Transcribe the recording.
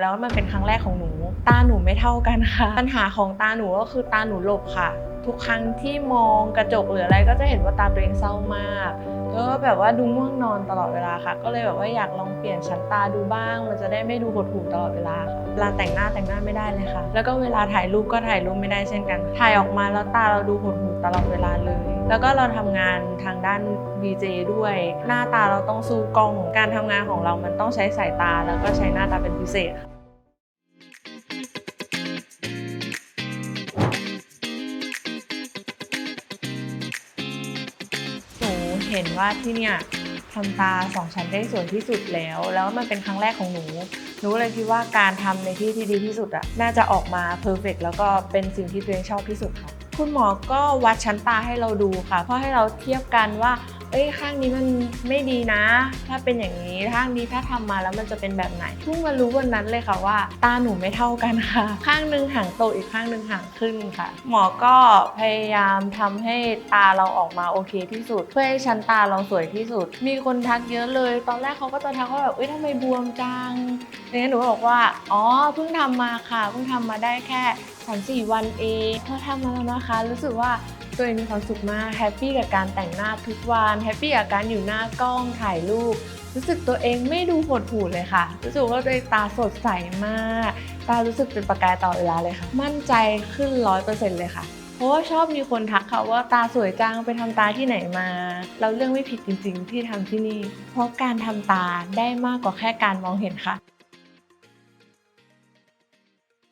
แล้วมันเป็นครั้งแรกของหนูตาหนูไม่เท่ากันค่ะปัญหาของตาหนูก็คือตาหนูหลบค่ะ ทุกครั้งที่มองกระจกหรืออะไรก็จะเห็นว่าตาตัวเองเศร้ามากแล้วก็แบบว่าดูง่วงนอนตลอดเวลาค่ะ ก็เลยแบบว่าอยากลองเปลี่ยนชั้นตาดูบ้าง มันจะได้ไม่ดูหดหู่ตลอดเวลาค่ะเวลาแต่งหน้าแต่งหน้าไม่ได้เลยค่ะ แล้วก็เวลาถ่ายรูปก็ถ่ายรูปไม่ได้เช่นกัน ถ่ายออกมาแล้วตาเราดูหดหู่ตลอดเวลาเลย แล้วก็เราทำงานทางด้าน VJ ด้วย หน้าตาเราต้องสู้กล้อง การทำงานของเรามันต้องใช้สายตาแล้วก็ใช้หน้าตาเป็นพิเศษค่ะ เห็นว่าที่เนี่ยทำตาสองชั้นได้สวยที่สุดแล้ว แล้วมันเป็นครั้งแรกของหนูหนูเลยคิดว่าการทำในที่ที่ดีที่สุดอะน่าจะออกมาเพอร์เฟกแล้วก็เป็นสิ่งที่ตัวเองชอบที่สุดค่ะคุณหมอก็วัดชั้นตาให้เราดูค่ะ เพื่อให้เราเทียบกันว่า อ้ยข้างนี้มันไม่ดีนะ ถ้าเป็นอย่างนี้ข้างนี้ถ้าทำมาแล้วมันจะเป็นแบบไหนเพิ่งมารู้วันนั้นเลยค่ะว่า ตาหนูไม่เท่ากันค่ะ ข้างหนึงห่างโตอีกข้างหนึงห่างขึ้นค่ะ หมอก็พยายามทำให้ตาเราออกมาโอเคที่สุด เพื่อให้ชั้นตาเราสวยที่สุด มีคนทักเยอะเลย ตอนแรกเขาก็จะทักว่าแบบเอ้ยทำไมบวมจังอย่างนี้นหนูบอกว่าอ๋อเพิ่งทำมาค่ะเพิ่งทำมาได้แค่สามสี่วันเองพอทำมาแล้วนะคะ รู้สึกว่า ตัวเองมีความสุขมากแฮปปี้กับการแต่งหน้าทุกวันแฮปปี้กับการอยู่หน้ากล้องถ่ายรูป รู้สึกตัวเองไม่ดูหดหู่เลยค่ะ รู้สึกว่าตัวเองตาสดใสมาก ตารู้สึกเป็นประกายตลอเวลาเลยค่ะ มั่นใจขึ้นร้อยเปอร์เซ็นต์เลยค่ะ เพราะว่าชอบมีคนทักค่ะว่าตาสวยจังไปทำตาที่ไหนมา เราเรื่องไม่ผิดจริง ๆ ที่ทำที่นี่ เพราะการทำตาได้มากกว่าแค่การมองเห็นค่ะ